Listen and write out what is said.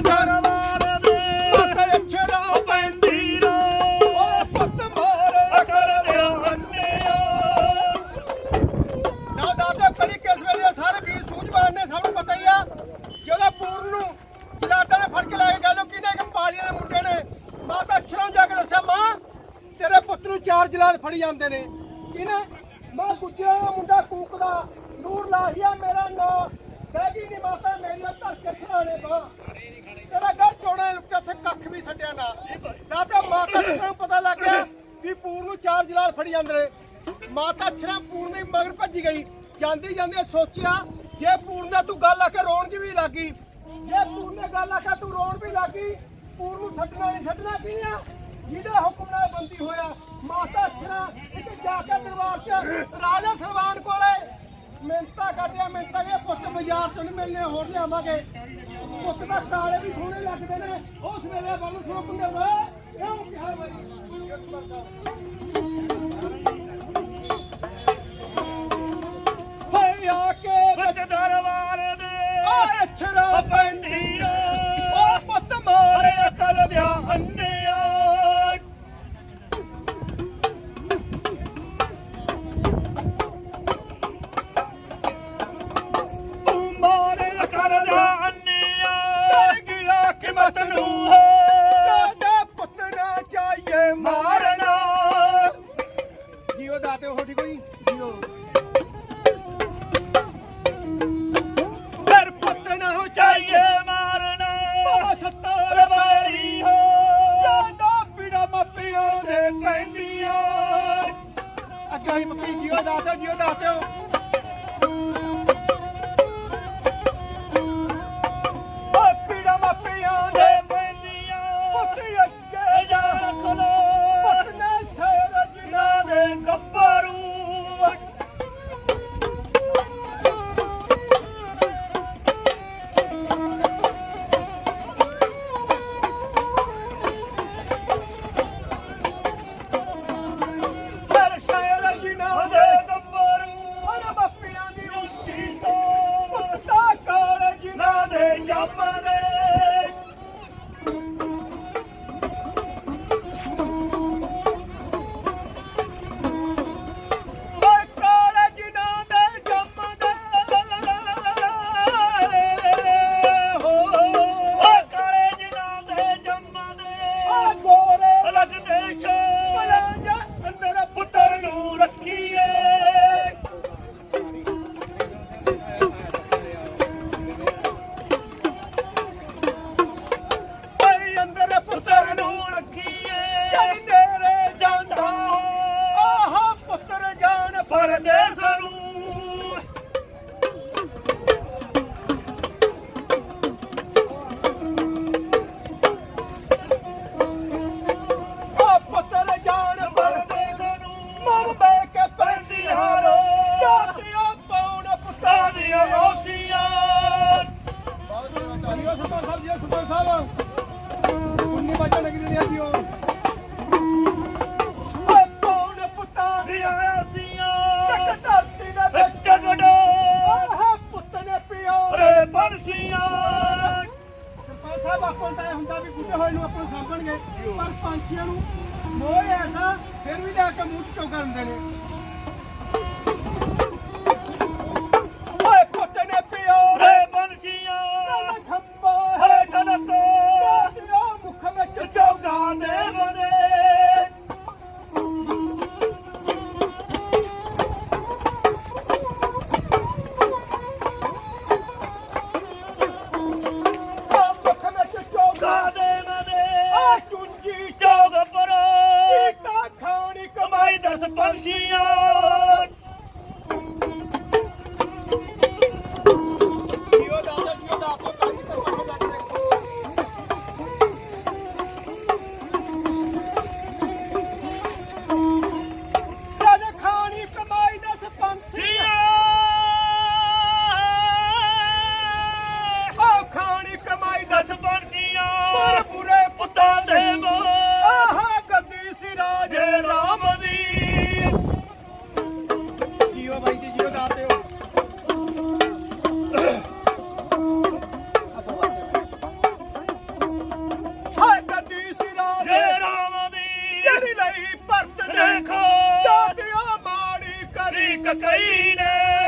ਦਰਬਾਰ ਦੇ। ਮਾਤਾ ਅਛਰਾ ਪੈਂਦੀ ਰੋ ਓਏ ਪੁੱਤ ਮਾਰੇ ਅਕਲ ਦਿਆ ਅੰਨਿਆ ਨਾ ਦਾਦਾ ਕਲੀ ਕਿਸ ਵੇਲੇ ਸਾਰੇ ਵੀਰ ਸੂਝਵਾਨ ਨੇ ਸਭ ਨੂੰ ਪਤਾ ਹੀ ਆ। ਜਦੋਂ ਪੂਰਨ ਨੂੰ ਜਲਾਦਾਂ ਨੇ ਫੜ ਕੇ ਲੈ ਕੇ ਗਏ ਲੋਕੀ ਨੇ ਕਿ ਪਾਲੀਆਂ ਦੇ ਮੁੰਡੇ ਨੇ। ਮਾਤਾ ਅਛਰਾ ਜਾ ਕੇ ਦੱਸਿਆ ਮਾਂ ਤੇਰੇ ਪੁੱਤ ਨੂੰ ਚਾਰ ਜਲਾਦ ਫੜੀ ਜਾਂਦੇ ਨੇ। ਕਿਹਨੇ ਮਾਂ ਗੁੱਜਰਾਂ ਦਾ ਮੁੰਡਾ ਕੂਕਦਾ। ਨੂਰ ਲਾਹੀਆ ਮੇਰਾ ਨਾਂ। ਬੈਗੀ ਨਹੀਂ ਮਾਤਾ ਮੇਰੀਆਂ ਧਰ ਕੇ ਸਰਾਣੇ ਬਾ ਤੇਰਾ ਘਰ ਚੋਣਾ ਲੁੱਟਿਆ ਤੇ ਕੱਖ ਵੀ ਛੱਡਿਆ ਨਾ। ਦਾਦਾ ਮਾਤਾ ਨੂੰ ਪਤਾ ਲੱਗ ਗਿਆ ਵੀ ਪੂਰਨ ਨੂੰ ਚਾਰ ਜਲਾਦ ਫੜੀ ਜਾਂਦੇ ਨੇ। ਮਾਤਾ ਅਛਰਾ ਪੂਰਨ ਦੇ ਮਗਰ ਭੱਜੀ ਗਈ। ਜਾਂਦੀ ਜਾਂਦੀ ਸੋਚਿਆ, ਜੇ ਪੂਰਨ ਦਾ ਤੂੰ ਗੱਲ ਆ ਕੇ ਰੋਣ ਦੀ ਵੀ ਲੱਗੀ ਜੇ ਪੂਰਨ ਨੇ ਗੱਲ ਆ ਕੇ ਤੂੰ ਰੋਣ ਵੀ ਲੱਗੀ ਪੂਰ ਨੂੰ ਛੱਡਣਾ ਨਹੀਂ ਛੱਡਣਾ ਕੀ ਆ? ਜਿਹਦੇ ਹੁਕਮ ਨਾਲ ਬੰਦੀ ਹੋਇਆ, ਮਾਤਾ ਅਛਰਾ ਜਾ ਕੇ ਦਰਬਾਰ 'ਚ ਰਾਜਾ ਸਲਵਾਨ ਕੋਲੇ ਮਿੰਤਾ ਕਰਦਿਆ ਮਿੰਤਾ ਇਹ ਪੁੱਤ ਬਾਜ਼ਾਰ ਤੋਂ ਨਹੀਂ ਮਿਲਨੇ ਹੋਰ ਲਿਆਵਾਂਗੇ। ਪੁੱਤ ਦਾ ਕਾਲੇ ਵੀ ਸੋਹਣੇ ਲੱਗਦੇ ਨੇ। ਉਸ ਵੇਲੇ ਬੰਨ ਸੁਣੋ ਬੰਦੇ ਵੇ ਕਿਉਂ ਕਿਹਾ ਬਈ? ਆ ਕੇ ਵਿੱਚ ਦਰਬਾਰ ਦੇ ਆਏ ਛਰਾ ਪੈਂਦੀ ਰੋ ਓ ਪੁੱਤ ਮਾਰੇ ਅਕਲ ਦਿਆ ਅੰਨਿਆ remember. ਜਾਨ ਪਰਦੇਸ ਨੂੰ ਆ ਪੁੱਤਰ ਜਾਨ ਪਰ ਪਰਦੇਸ ਨੂੰ ਮਨ ਬੈ ਕੇ ਪੈਂਦੀ ਪੈਂਦੀ ਹਾਰੋ। ਹਾਰੋ। ਜਾਤੀਆਂ ਪਾਉਣ ਪੁੱਤਾਂ ਦੀਆਂ ਰੋਸੀਆਂ ਰੋਸੀਆਂ ਬਹੁਤ ਸੇਵਾ ਚਾਹੀਦੀ ਸੁਪਾ ਸਾਹਿਬ ਜੀ ਸੁਪਾ ਸਾਹਿਬ। ਉੰਨੀ ਵਜੇ ਨਗਰੀ ਨਹੀਂ ਆਦੀ ਉਹ। ਸਾਹਿਬ, ਆਪਾਂ ਨੂੰ ਤਾਂ ਇਹ ਹੁੰਦਾ ਵੀ ਬੁੱਢੇ ਹੋਏ ਨੂੰ ਆਪਾਂ ਨੂੰ ਸਾਂਭਣਗੇ, ਪਰ ਪੰਛੀਆਂ ਨੂੰ ਮੋਹ ਐਸਾ, ਫਿਰ ਵੀ ਲਿਆ ਕੇ ਮੂੰਹ ਚੋਂ ਚੋਕਾ ਦਿੰਦੇ ਨੇ। ਕਈ ਭਰਤ ਨੇ ਦਾਤਿਆ ਮਾੜੀ ਕਰੀ ਕਕਈ ਨੇ।